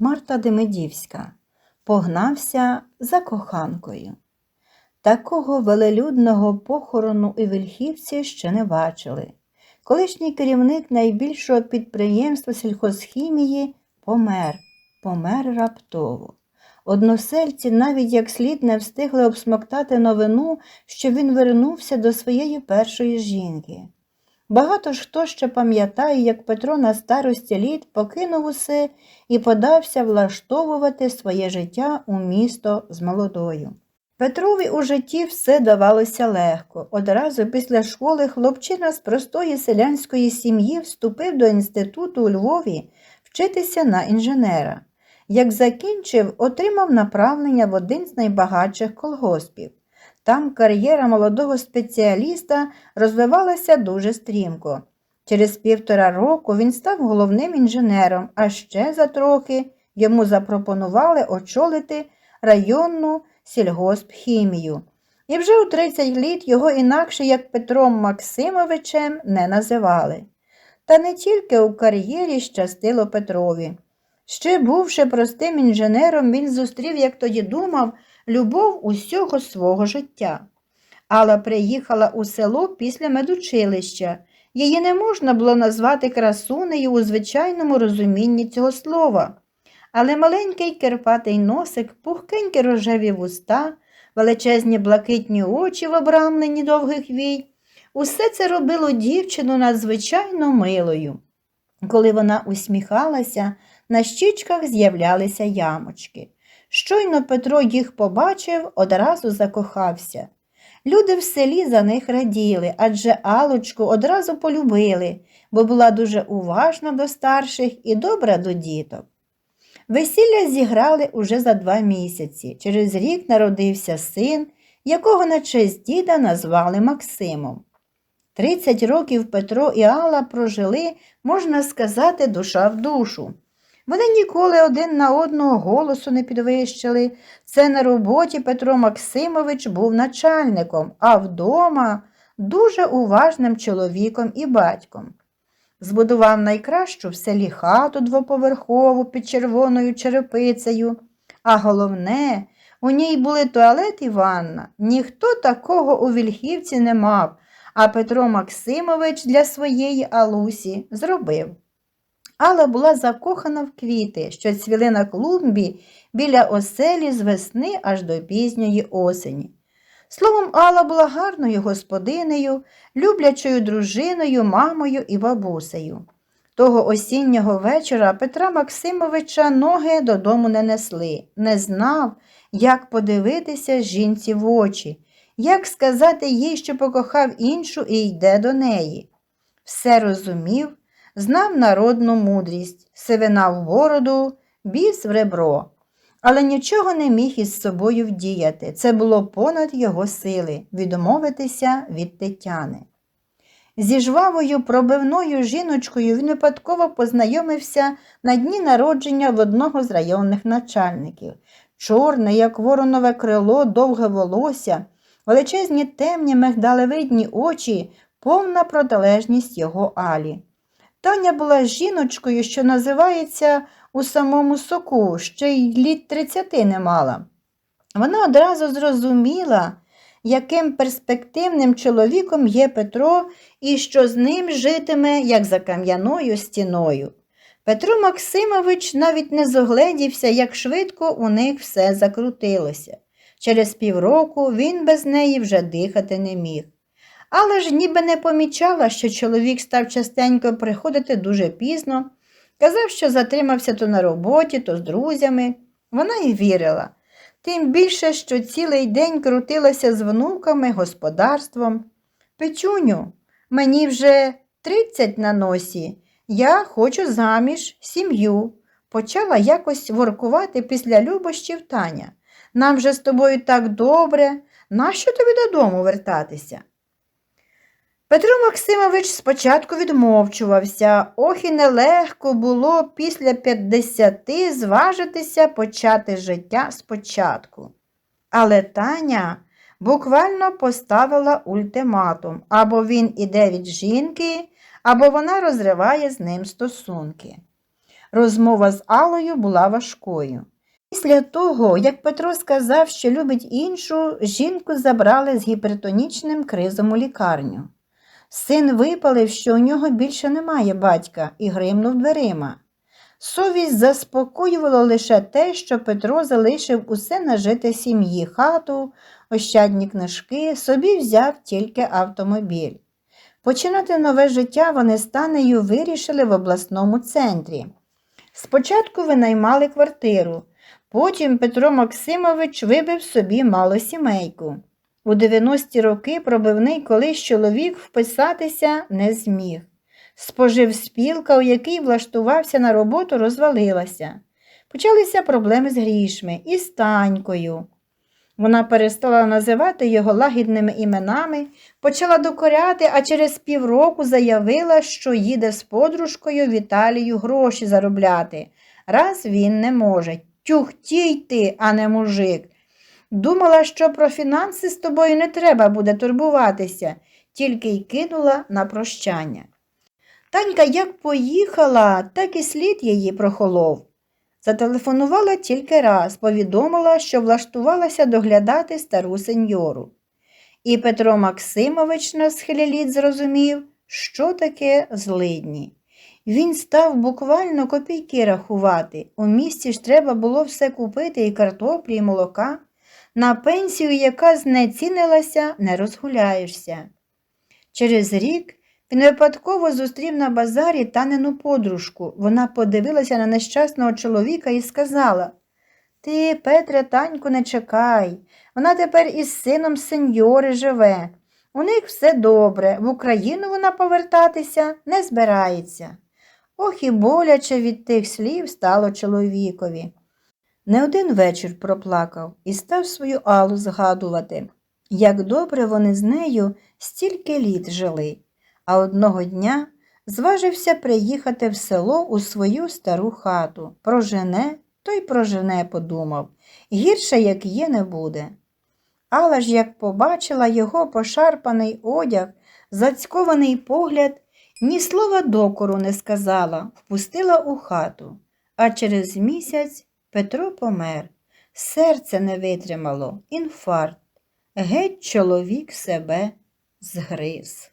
Марта Демидівська погнався за коханкою. Такого велелюдного похорону у Вільхівці ще не бачили. Колишній керівник найбільшого підприємства сільхозхімії помер, помер раптово. Односельці навіть як слід не встигли обсмоктати новину, що він вернувся до своєї першої жінки. Багато ж хто ще пам'ятає, як Петро на старості літ покинув усе і подався влаштовувати своє життя у місто з молодою. Петрові у житті все давалося легко. Одразу після школи хлопчина з простої селянської сім'ї вступив до інституту у Львові вчитися на інженера. Як закінчив, отримав направлення в один з найбагатших колгоспів. Там кар'єра молодого спеціаліста розвивалася дуже стрімко. Через півтора року він став головним інженером, а ще за трохи йому запропонували очолити районну сільгоспхімію. І вже у 30 літ його інакше як Петром Максимовичем не називали. Та не тільки у кар'єрі щастило Петрові. Ще бувши простим інженером, він зустрів, як тоді думав, любов усього свого життя. Алла приїхала у село після медучилища. Її не можна було назвати красунею у звичайному розумінні цього слова. Але маленький кирпатий носик, пухкенькі рожеві вуста, величезні блакитні очі в обрамленні довгих вій, усе це робило дівчину надзвичайно милою. Коли вона усміхалася, на щічках з'являлися ямочки. Щойно Петро їх побачив, одразу закохався. Люди в селі за них раділи, адже Алочку одразу полюбили, бо була дуже уважна до старших і добра до діток. Весілля зіграли уже за два місяці. Через рік народився син, якого на честь діда назвали Максимом. Тридцять років Петро і Алла прожили, можна сказати, душа в душу. Вони ніколи один на одного голосу не підвищили. Це на роботі Петро Максимович був начальником, а вдома дуже уважним чоловіком і батьком. Збудував найкращу в селі хату двоповерхову під червоною черепицею, а головне, у ній були туалет і ванна. Ніхто такого у Вільхівці не мав, а Петро Максимович для своєї Алусі зробив. Алла була закохана в квіти, що цвіли на клумбі біля оселі з весни аж до пізньої осені. Словом, Алла була гарною господинею, люблячою дружиною, мамою і бабусею. Того осіннього вечора Петра Максимовича ноги додому не несли, не знав, як подивитися жінці в очі, як сказати їй, що покохав іншу і йде до неї. Все розумів, знав народну мудрість, сивина в бороду, біс в ребро, але нічого не міг із собою вдіяти. Це було понад його сили відмовитися від Тетяни. Зі жвавою пробивною жіночкою він випадково познайомився на дні народження в одного з районних начальників. Чорне, як воронове крило, довге волосся, величезні темні мигдалевидні очі, повна протилежність його Алі. Таня була жіночкою, що називається у самому соку, ще й літ тридцяти не мала. Вона одразу зрозуміла, яким перспективним чоловіком є Петро і що з ним житиме, як за кам'яною стіною. Петро Максимович навіть не зогледівся, як швидко у них все закрутилося. Через півроку він без неї вже дихати не міг. Але ж ніби не помічала, що чоловік став частенько приходити дуже пізно, казав, що затримався то на роботі, то з друзями. Вона й вірила, тим більше, що цілий день крутилася з внуками, господарством. Петюню, мені вже тридцять на носі, я хочу заміж сім'ю. Почала якось воркувати після любощів Таня. Нам же з тобою так добре, нащо тобі додому вертатися? Петро Максимович спочатку відмовчувався, ох і нелегко було після п'ятдесяти зважитися почати життя спочатку. Але Таня буквально поставила ультиматум або він іде від жінки, або вона розриває з ним стосунки. Розмова з Алою була важкою. Після того, як Петро сказав, що любить іншу, жінку забрали з гіпертонічним кризом у лікарню. Син випалив, що у нього більше немає батька, і гримнув дверима. Совість заспокоювала лише те, що Петро залишив усе нажите сім'ї, хату, ощадні книжки, собі взяв тільки автомобіль. Починати нове життя вони з Танею вирішили в обласному центрі. Спочатку винаймали квартиру, потім Петро Максимович вибив собі малосімейку. У 90-ті роки пробивний колись чоловік вписатися не зміг. Споживспілка, у якій влаштувався на роботу, розвалилася. Почалися проблеми з грішми і з Танькою. Вона перестала називати його лагідними іменами, почала докоряти, а через півроку заявила, що їде з подружкою в гроші заробляти. Раз він не може. Тюхтій ти, а не мужик. Думала, що про фінанси з тобою не треба буде турбуватися, тільки й кинула на прощання. Танька як поїхала, так і слід її прохолов. Зателефонувала тільки раз, повідомила, що влаштувалася доглядати стару сеньору. І Петро Максимович на схилі літ зрозумів, що таке злидні. Він став буквально копійки рахувати. У місті ж треба було все купити і картоплі, і молока. На пенсію, яка знецінилася, не розгуляєшся. Через рік він випадково зустрів на базарі танену подружку. Вона подивилася на нещасного чоловіка і сказала Ти, Петре, таньку, не чекай. Вона тепер із сином сеньори живе. У них все добре, в Україну вона повертатися не збирається. Ох і боляче від тих слів стало чоловікові. Не один вечір проплакав і став свою Аллу згадувати, як добре вони з нею стільки літ жили, а одного дня зважився приїхати в село у свою стару хату. Прожене, то й прожене, подумав, гірше, як є, не буде. Алла ж, як побачила його пошарпаний одяг, зацькований погляд, ні слова докору не сказала, впустила у хату, а через місяць Петро помер. Серце не витримало, інфаркт. Геть чоловік себе згриз.